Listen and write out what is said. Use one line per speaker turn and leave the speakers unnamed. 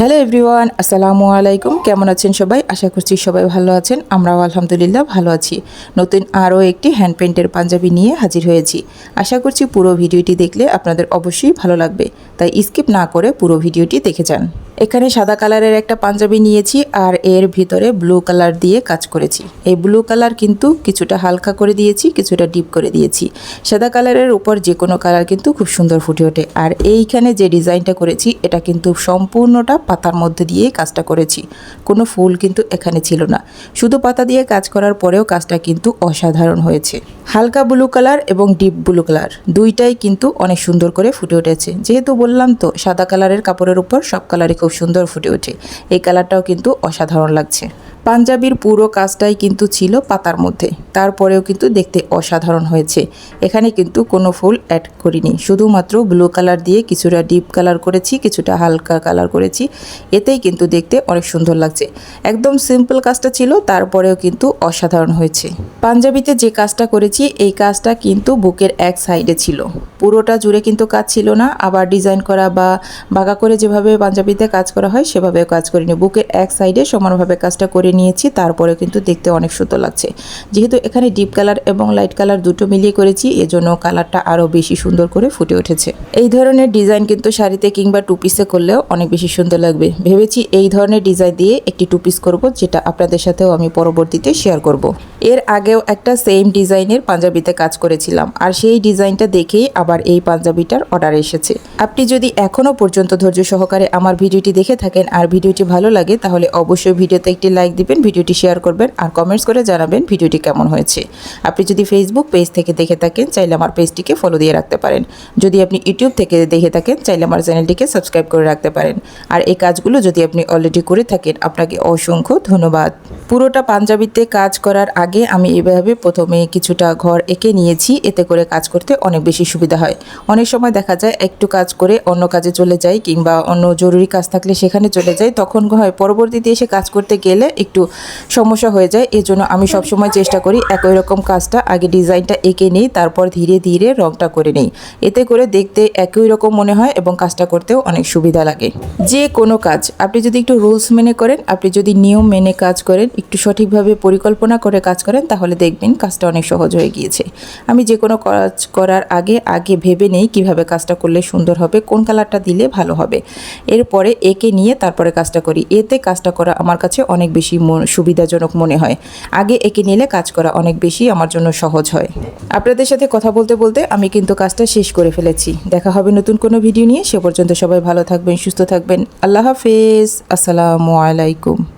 Hello everyone, আসসালামু আলাইকুম। কেমন আছেন সবাই? আশা করছি সবাই ভালো আছেন। আমরাও আলহামদুলিল্লাহ ভালো আছি। নতুন আরও একটি হ্যান্ড পেন্টের পাঞ্জাবি নিয়ে হাজির হয়েছি। আশা করছি পুরো ভিডিওটি দেখলে আপনাদের অবশ্যই ভালো লাগবে। তাই স্কিপ না করে পুরো ভিডিওটি দেখে যান। এখানে সাদা কালারের একটা পাঞ্জাবি নিয়েছি আর এর ভিতরে ব্লু কালার দিয়ে কাজ করেছি। এই ব্লু কালার কিন্তু কিছুটা হালকা করে দিয়েছি, কিছুটা ডিপ করে দিয়েছি। সাদা কালারের উপর যে কোনো কালার কিন্তু খুব সুন্দর ফুটে ওঠে। আর এইখানে যে ডিজাইনটা করেছি, এটা কিন্তু সম্পূর্ণটা পাতার মধ্যে দিয়ে কাজটা করেছি। কোনো ফুল কিন্তু এখানে ছিল না। শুধু পাতা দিয়ে কাজ করার পরেও কাজটা কিন্তু অসাধারণ হয়েছে। হালকা ব্লু কালার এবং ডিপ ব্লু কালার দুইটাই কিন্তু অনেক সুন্দর করে ফুটে উঠেছে। যেহেতু বললাম তো, সাদা কালারের কাপড়ের উপর সব কালারই খুব সুন্দর ফুটে ওঠে। এই কালারটাও কিন্তু অসাধারণ লাগছে। পাঞ্জাবির পুরো কাজটাই কিন্তু ছিল পাতার মধ্যে। তারপরেও কিন্তু দেখতে অসাধারণ হয়েছে। এখানে কিন্তু কোনো ফুল অ্যাড করিনি। শুধুমাত্র ব্লু কালার দিয়ে কিছুটা ডিপ কালার করেছি, কিছুটা হালকা কালার করেছি। এতেই কিন্তু দেখতে অনেক সুন্দর লাগছে। একদম সিম্পল কাজটা ছিল, তারপরেও কিন্তু অসাধারণ হয়েছে। পাঞ্জাবিতে যে কাজটা করেছি, এই কাজটা কিন্তু বুকের এক সাইডে ছিল। পুরোটা জুড়ে কিন্তু কাজ ছিল না। আবার ডিজাইন করা বা বাঁকা করে যেভাবে পাঞ্জাবিতে কাজ করা হয়, সেভাবেও কাজ করিনি। বুকের এক সাইডে সমানভাবে কাজটা করে নিয়েছি তারপরে কিন্তু দেখতে অনেক সুন্দর লাগছে। যেহেতু এখানে ডিপ কালার এবং লাইট কালার দুটো মিলিয়ে করেছি, এজন্য কালারটা আরও বেশি সুন্দর করে ফুটে উঠেছে। এই ধরনের ডিজাইন কিন্তু শাড়িতে কিংবা টু পিসে করলেও অনেক বেশি সুন্দর লাগবে। ভেবেছি এই ধরনের ডিজাইন দিয়ে একটি টু পিস করব, যেটা আপনাদের সাথেও আমি পরবর্তীতে শেয়ার করব। এর আগেও একটা সেম ডিজাইনের পাঞ্জাবিতে কাজ করেছিলাম, আর সেই ডিজাইনটা দেখেই আবার এই পাঞ্জাবিটার অর্ডার এসেছে। আপনি যদি এখনও পর্যন্ত ধৈর্য সহকারে আমার ভিডিওটি দেখে থাকেন আর ভিডিওটি ভালো লাগে, তাহলে অবশ্যই ভিডিওতে একটি লাইক দিবেন, ভিডিওটি শেয়ার করবেন আর কমেন্টস করে জানাবেন ভিডিওটি কেমন হয়েছে। আপনি যদি ফেসবুক পেজ থেকে দেখে থাকেন, চাইলে আমার পেজটিকে ফলো দিয়ে রাখতে পারেন। যদি আপনি ইউটিউব থেকে দেখে থাকেন, চাইলে আমার চ্যানেলটিকে সাবস্ক্রাইব করে রাখতে পারেন। আর এই কাজগুলো যদি আপনি অলরেডি করে থাকেন, আপনাকে অসংখ্য ধন্যবাদ। পুরোটা পাঞ্জাবিতে কাজ করার আগে আমি এভাবে প্রথমে কিছুটা ঘর এঁকে নিয়েছি। এতে করে কাজ করতে অনেক বেশি সুবিধা হয়। অনেক সময় দেখা যায় একটু কাজ করে অন্য কাজে চলে যাই কিংবা অন্য জরুরি কাজ থাকলে সেখানে চলে যাই। তখন হয় পরবর্তীতে এসে কাজ করতে গেলে একটু সমস্যা হয়ে যায় এই জন্য আমি সবসময় চেষ্টা করি একই রকম কাজটা, আগে ডিজাইনটা এঁকে নিই, তারপর ধীরে ধীরে রংটা করে নিই। এতে করে দেখতে একই রকম মনে হয় এবং কাজটা করতেও অনেক সুবিধা লাগে। যে কোনো কাজ, আপনি যদি একটু রুলস মেনে করেন, আপনি যদি নিয়ম মেনে কাজ করেন, একটু সঠিকভাবে পরিকল্পনা করে কাজ করেন, তাহলে দেখবেন কাজটা অনেক সহজ হয়ে গিয়েছে। আমি যে কোনো কাজ করার আগে আগে ভেবে নেই কীভাবে কাজটা করলে সুন্দর হবে, কোন কালারটা দিলে ভালো হবে। এরপরে একে নিয়ে তারপরে কাজটা করি। এতে কাজটা করা আমার কাছে অনেক বেশি সুবিধাজনক মনে হয়। আগে একে নিলে কাজ করা অনেক বেশি আমার জন্য সহজ হয়। আপনাদের সাথে কথা বলতে বলতে আমি কিন্তু কাজটা শেষ করে ফেলেছি। দেখা হবে নতুন কোনো ভিডিও নিয়ে। সে পর্যন্ত সবাই ভালো থাকবেন, সুস্থ থাকবেন। আল্লাহ হাফেজ। আসসালামু আলাইকুম।